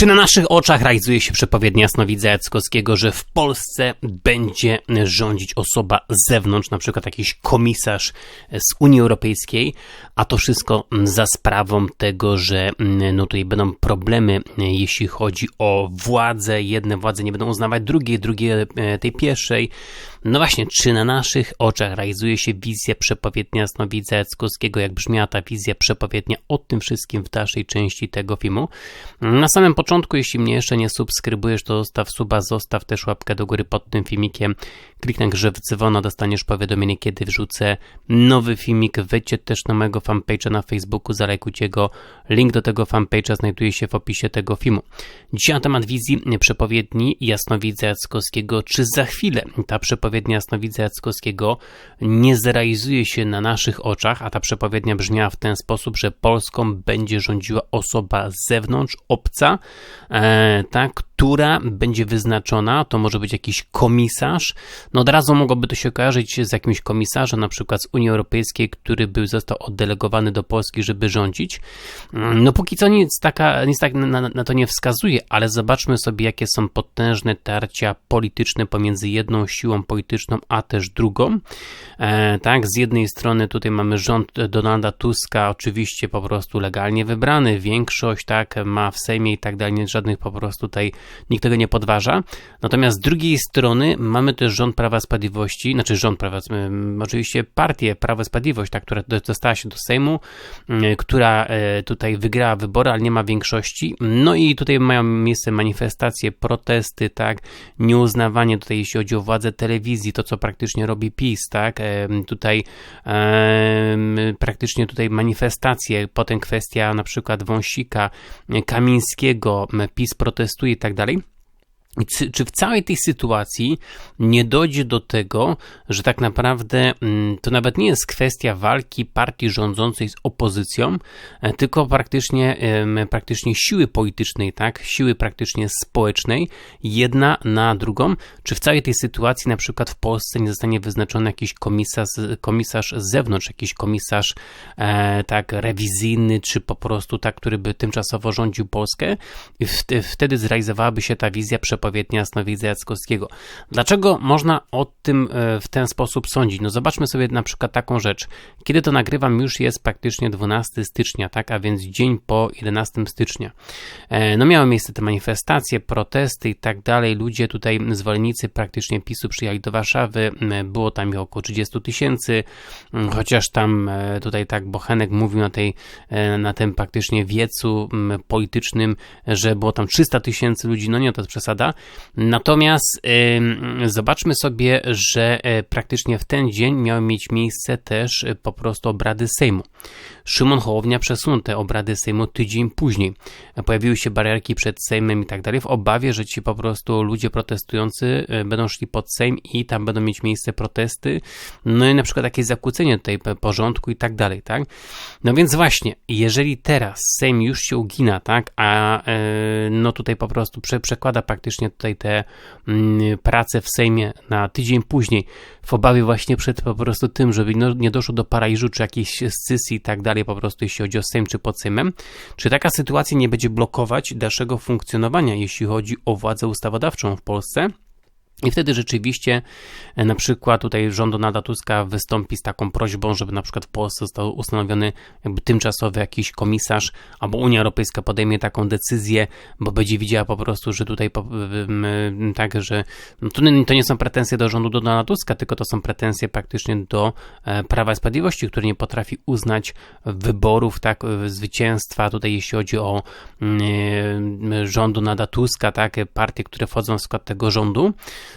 Czy na naszych oczach realizuje się przepowiednia Jasnowidza Jackowskiego, że w Polsce będzie rządzić osoba z zewnątrz, na przykład jakiś komisarz z Unii Europejskiej, a to wszystko za sprawą tego, że no tutaj będą problemy, jeśli chodzi o władzę. Jedne władze nie będą uznawać drugiej, drugie e, tej pierwszej. No właśnie, czy na naszych oczach realizuje się wizja przepowiednia Jasnowidza Jackowskiego? Jak brzmiała ta wizja przepowiednia o tym wszystkim w dalszej części tego filmu? Na samym początku, jeśli mnie jeszcze nie subskrybujesz, to zostaw suba, zostaw też łapkę do góry pod tym filmikiem. Kliknij grzew dzwona, dostaniesz powiadomienie, kiedy wrzucę nowy filmik. Wejdźcie też na mojego fanpage'a na Facebooku, zalajkujcie go. Link do tego fanpage'a znajduje się w opisie tego filmu. Dzisiaj na temat wizji przepowiedni Jasnowidza Jackowskiego. Czy za chwilę ta przepowiednia Jasnowidza Jackowskiego nie zrealizuje się na naszych oczach, a ta przepowiednia brzmiała w ten sposób, że Polską będzie rządziła osoba z zewnątrz, obca, e, tak, która będzie wyznaczona, to może być jakiś komisarz. No od razu mogłoby to się kojarzyć z jakimś komisarzem, na przykład z Unii Europejskiej, który by został oddelegowany do Polski, żeby rządzić. Mm, no póki co nic, taka, nic tak na, na to nie wskazuje, ale zobaczmy sobie, jakie są potężne tarcia polityczne pomiędzy jedną siłą polityczną, a też drugą. E, tak, z jednej strony tutaj mamy rząd Donalda Tuska, oczywiście po prostu legalnie wybrany, większość, tak, ma w Sejmie i tak dalej, żadnych po prostu tutaj nikt tego nie podważa. Natomiast z drugiej strony mamy też rząd Prawa Sprawiedliwości, znaczy rząd Prawa, oczywiście partię Prawa Sprawiedliwość, ta, która dostała się do Sejmu, która e, tutaj wygrała wybory, ale nie ma większości. No i tutaj mają miejsce manifestacje, protesty, tak, nieuznawanie tutaj, jeśli chodzi o władzę telewizji, to co praktycznie robi PiS, tak, e, tutaj e, praktycznie tutaj manifestacje, potem kwestia na przykład Wąsika, Kamińskiego, PiS protestuje i tak dalej. Talín. Czy w całej tej sytuacji nie dojdzie do tego, że tak naprawdę mm, to nawet nie jest kwestia walki partii rządzącej z opozycją, e, tylko praktycznie, praktycznie siły politycznej, tak, siły praktycznie społecznej, jedna na drugą? Czy w całej tej sytuacji na przykład w Polsce nie zostanie wyznaczony jakiś komisarz, komisarz z zewnątrz, jakiś komisarz e, tak rewizyjny, czy po prostu tak, który by tymczasowo rządził Polskę i wtedy zrealizowałaby się ta wizja przepowiednia przepowiednia Jasnowidza Jackowskiego. Dlaczego można o tym e, w ten sposób sądzić? No zobaczmy sobie na przykład taką rzecz. Kiedy to nagrywam, już jest praktycznie 12 stycznia, tak, a więc dzień po 11 stycznia. E, no miały miejsce te manifestacje, protesty i tak dalej. Ludzie tutaj, zwolennicy praktycznie PiSu przyjechali do Warszawy. Było tam około 30 tysięcy, chociaż tam e, tutaj tak Bochenek mówił na tej, na tym praktycznie wiecu politycznym, że było tam 300 tysięcy ludzi. No nie, to jest przesada. Natomiast zobaczmy sobie, że e, praktycznie w ten dzień miały mieć miejsce też e, po prostu obrady Sejmu. Szymon Hołownia przesunął te obrady Sejmu tydzień później. Pojawiły się barierki przed Sejmem i tak dalej, w obawie, że ci po prostu ludzie protestujący e, będą szli pod Sejm i tam będą mieć miejsce protesty, no i na przykład jakieś zakłócenie tutaj porządku i tak dalej, tak? No więc właśnie, jeżeli teraz Sejm już się ugina, tak, a no tutaj po prostu przekłada praktycznie faktycznie tutaj te mm, prace w Sejmie na tydzień później, w obawie właśnie przed po prostu tym, żeby no, nie doszło do paraliżu czy jakiejś scysji i tak dalej, po prostu jeśli chodzi o Sejm czy pod Sejmem, czy taka sytuacja nie będzie blokować dalszego funkcjonowania, jeśli chodzi o władzę ustawodawczą w Polsce? I wtedy rzeczywiście e, na przykład tutaj rząd Donalda Tuska wystąpi z taką prośbą, żeby na przykład w Polsce został ustanowiony jakby tymczasowy jakiś komisarz, albo Unia Europejska podejmie taką decyzję, bo będzie widziała po prostu, że tutaj tak, że no to nie są pretensje do rządu Donalda Tuska, tylko to są pretensje praktycznie do e, Prawa i Sprawiedliwości, który nie potrafi uznać wyborów, tak, zwycięstwa tutaj jeśli chodzi o rząd Donalda Tuska, tak, partie, które wchodzą w skład tego rządu.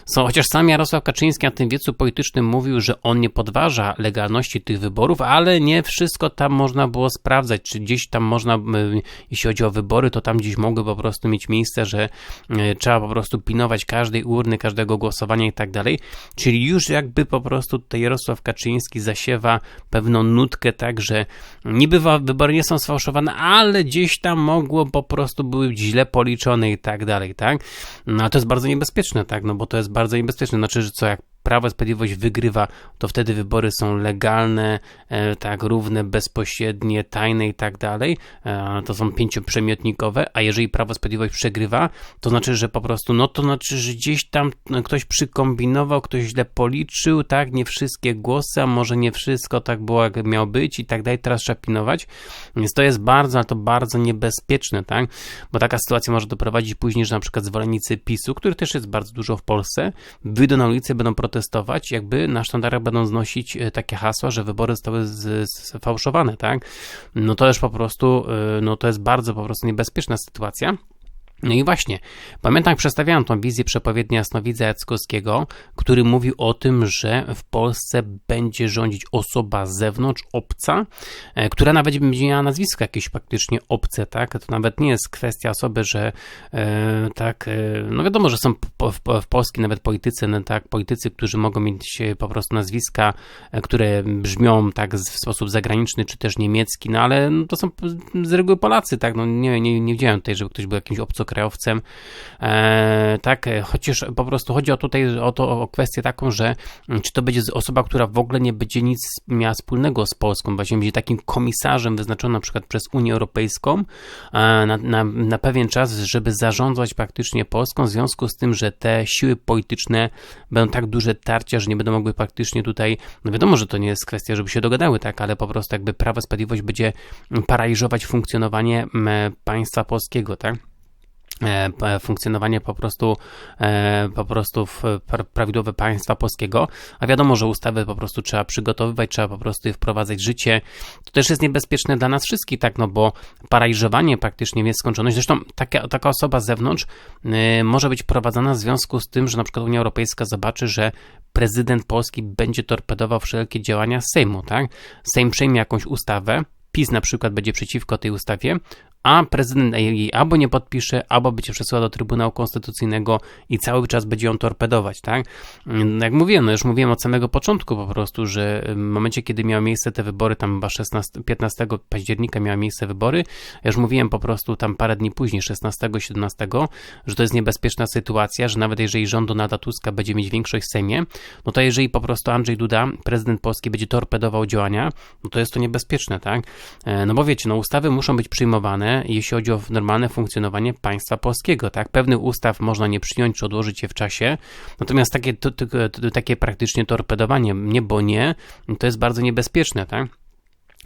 So, chociaż sam Jarosław Kaczyński na tym wiecu politycznym mówił, że on nie podważa legalności tych wyborów, ale nie wszystko tam można było sprawdzać, czy gdzieś tam można, jeśli chodzi o wybory, to tam gdzieś mogły po prostu mieć miejsce, że e, trzeba po prostu pilnować każdej urny, każdego głosowania i tak dalej. Czyli już jakby po prostu tutaj Jarosław Kaczyński zasiewa pewną nutkę, tak, że niby wybory nie są sfałszowane, ale gdzieś tam mogło po prostu były źle policzone i tak dalej, tak? No to jest bardzo niebezpieczne, tak, no bo to jest bardzo niebezpieczne. Znaczy, że co, jak Prawo i Sprawiedliwość wygrywa, to wtedy wybory są legalne, e, tak, równe, bezpośrednie, tajne i tak dalej. E, to są pięcioprzemiotnikowe, a jeżeli Prawo i Sprawiedliwość przegrywa, to znaczy, że po prostu, no to znaczy, że gdzieś tam ktoś przykombinował, ktoś źle policzył, tak, nie wszystkie głosy, a może nie wszystko tak było, jak miało być i tak dalej, teraz trzeba pilnować. Więc to jest bardzo, ale to bardzo niebezpieczne, tak, bo taka sytuacja może doprowadzić później, że na przykład zwolennicy PiSu, których też jest bardzo dużo w Polsce, wyjdą na ulicę, będą protestować, jakby na sztandarach będą znosić e, takie hasła, że wybory zostały sfałszowane, tak? No to już po prostu, e, no to jest bardzo po prostu niebezpieczna sytuacja. No i właśnie, pamiętam, jak przedstawiałem tą wizję przepowiednia Jasnowidza Jackowskiego, który mówił o tym, że w Polsce będzie rządzić osoba z zewnątrz, obca, e, która nawet będzie miała nazwisko jakieś faktycznie obce, tak? To nawet nie jest kwestia osoby, że e, tak, e, no wiadomo, że są po, w, w nawet politycy, no, tak, politycy, którzy mogą mieć po prostu nazwiska, które brzmią tak w sposób zagraniczny, czy też niemiecki, no ale no, to są z reguły Polacy, tak? No nie, nie, nie widziałem tutaj, żeby ktoś był jakimś obcokrajowcem, krajowcem. E, tak, chociaż po prostu chodzi o tutaj o to, o kwestię taką, że mm, czy to będzie osoba, która w ogóle nie będzie nic miała wspólnego z Polską, właśnie będzie takim komisarzem wyznaczonym na przykład przez Unię Europejską e, na, na, na pewien czas, żeby zarządzać praktycznie Polską, w związku z tym, że te siły polityczne będą tak duże tarcia, że nie będą mogły praktycznie tutaj, no wiadomo, że to nie jest kwestia, żeby się dogadały, tak, ale po prostu jakby Prawo i Sprawiedliwość będzie paraliżować funkcjonowanie państwa polskiego, tak. E, funkcjonowanie po prostu, e, po prostu w prawidłowe państwa polskiego, a wiadomo, że ustawy po prostu trzeba przygotowywać, trzeba po prostu je wprowadzać w życie. To też jest niebezpieczne dla nas wszystkich, tak, no bo paraliżowanie praktycznie jest skończoność. Zresztą taka, taka osoba z zewnątrz y, może być prowadzona w związku z tym, że na przykład Unia Europejska zobaczy, że prezydent Polski będzie torpedował wszelkie działania Sejmu, tak? Sejm przyjmie jakąś ustawę, PiS na przykład będzie przeciwko tej ustawie, a prezydent jej albo nie podpisze, albo będzie przesyłał do Trybunału Konstytucyjnego i cały czas będzie ją torpedować, tak? Mm, jak mówiłem, no już mówiłem od samego początku po prostu, że w momencie, kiedy miały miejsce te wybory, tam chyba 16, 15 października miały miejsce wybory, ja już mówiłem po prostu tam parę dni później, 16, 17, że to jest niebezpieczna sytuacja, że nawet jeżeli rząd Donalda Tuska będzie mieć większość w Sejmie, no to jeżeli po prostu Andrzej Duda, prezydent Polski, będzie torpedował działania, no to jest to niebezpieczne, tak? E, no bo wiecie, no ustawy muszą być przyjmowane, jeśli chodzi o normalne funkcjonowanie państwa polskiego. Tak? Pewnych ustaw można nie przyjąć czy odłożyć je w czasie, natomiast takie, to, to, to, takie praktycznie torpedowanie nie, bo nie, to jest bardzo niebezpieczne. Tak?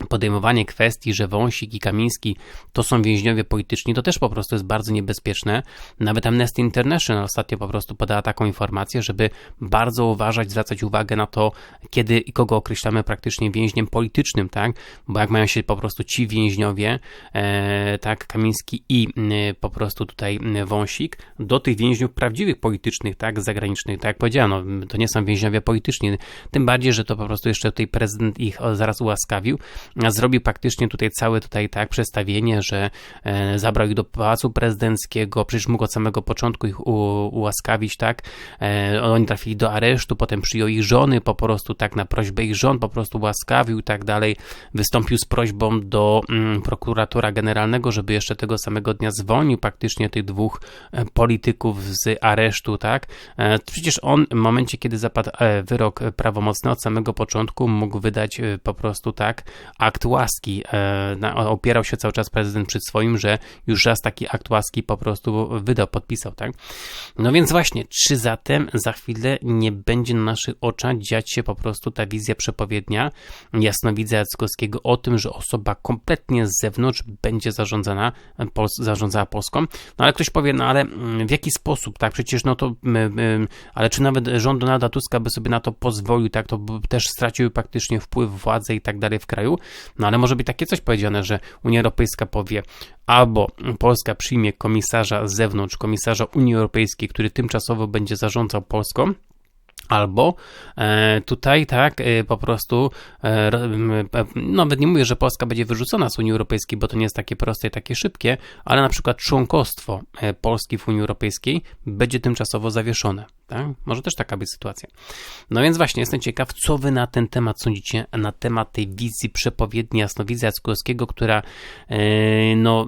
Podejmowanie kwestii, że Wąsik i Kamiński to są więźniowie polityczni, to też po prostu jest bardzo niebezpieczne. Nawet Amnesty International ostatnio po prostu podała taką informację, żeby bardzo uważać, zwracać uwagę na to, kiedy i kogo określamy praktycznie więźniem politycznym, tak? Bo jak mają się po prostu ci więźniowie, e, tak, Kamiński i e, po prostu tutaj Wąsik, do tych więźniów prawdziwych politycznych, tak, zagranicznych, tak jak powiedziano, to nie są więźniowie polityczni, tym bardziej, że to po prostu jeszcze tutaj prezydent ich zaraz ułaskawił, zrobił praktycznie tutaj całe tutaj tak przedstawienie, że e, zabrał ich do pałacu prezydenckiego, przecież mógł od samego początku ich ułaskawić, tak? E, oni trafili do aresztu, potem przyjął ich żony, po prostu tak na prośbę ich żon po prostu łaskawił i tak dalej. Wystąpił z prośbą do mm, prokuratora generalnego, żeby jeszcze tego samego dnia zwolnił praktycznie tych dwóch e, polityków z aresztu, tak? Przecież on w momencie, kiedy zapadł wyrok prawomocny od samego początku mógł wydać po prostu tak akt łaski. E, opierał się cały czas prezydent przed swoim, że już raz taki akt łaski po prostu wydał, podpisał, tak? No więc właśnie, czy zatem za chwilę nie będzie na naszych oczach dziać się po prostu ta wizja przepowiednia jasnowidza Jackowskiego o tym, że osoba kompletnie z zewnątrz będzie zarządzana, Pols zarządzała Polską? No ale ktoś powie, no ale mm, w jaki sposób, tak? Przecież no to, ale czy nawet rząd Donalda Tuska by sobie na to pozwolił, tak? To też stracił praktycznie wpływ władzy i tak dalej w kraju. No ale może być takie coś powiedziane, że Unia Europejska powie, albo Polska przyjmie komisarza z zewnątrz, komisarza Unii Europejskiej, który tymczasowo będzie zarządzał Polską, Albo e, tutaj, tak, e, po prostu, e, nawet nie mówię, że Polska będzie wyrzucona z Unii Europejskiej, bo to nie jest takie proste i takie szybkie, ale na przykład członkostwo Polski w Unii Europejskiej będzie tymczasowo zawieszone. Tak? Może też taka być sytuacja. No więc właśnie, jestem ciekaw, co wy na ten temat sądzicie, na temat tej wizji przepowiedni jasnowidza Jackowskiego, która e, no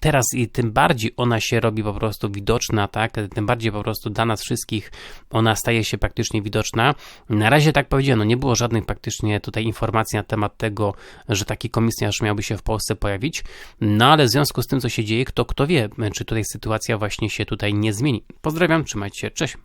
teraz i tym bardziej ona się robi po prostu widoczna, tak? Tym bardziej po prostu dla nas wszystkich ona staje się praktycznie widoczna. Na razie tak powiedziano, nie było żadnych praktycznie tutaj informacji na temat tego, że taki komisarz miałby się w Polsce pojawić, no ale w związku z tym, co się dzieje, kto kto wie, czy tutaj sytuacja właśnie się tutaj nie zmieni. Pozdrawiam, trzymajcie się, cześć.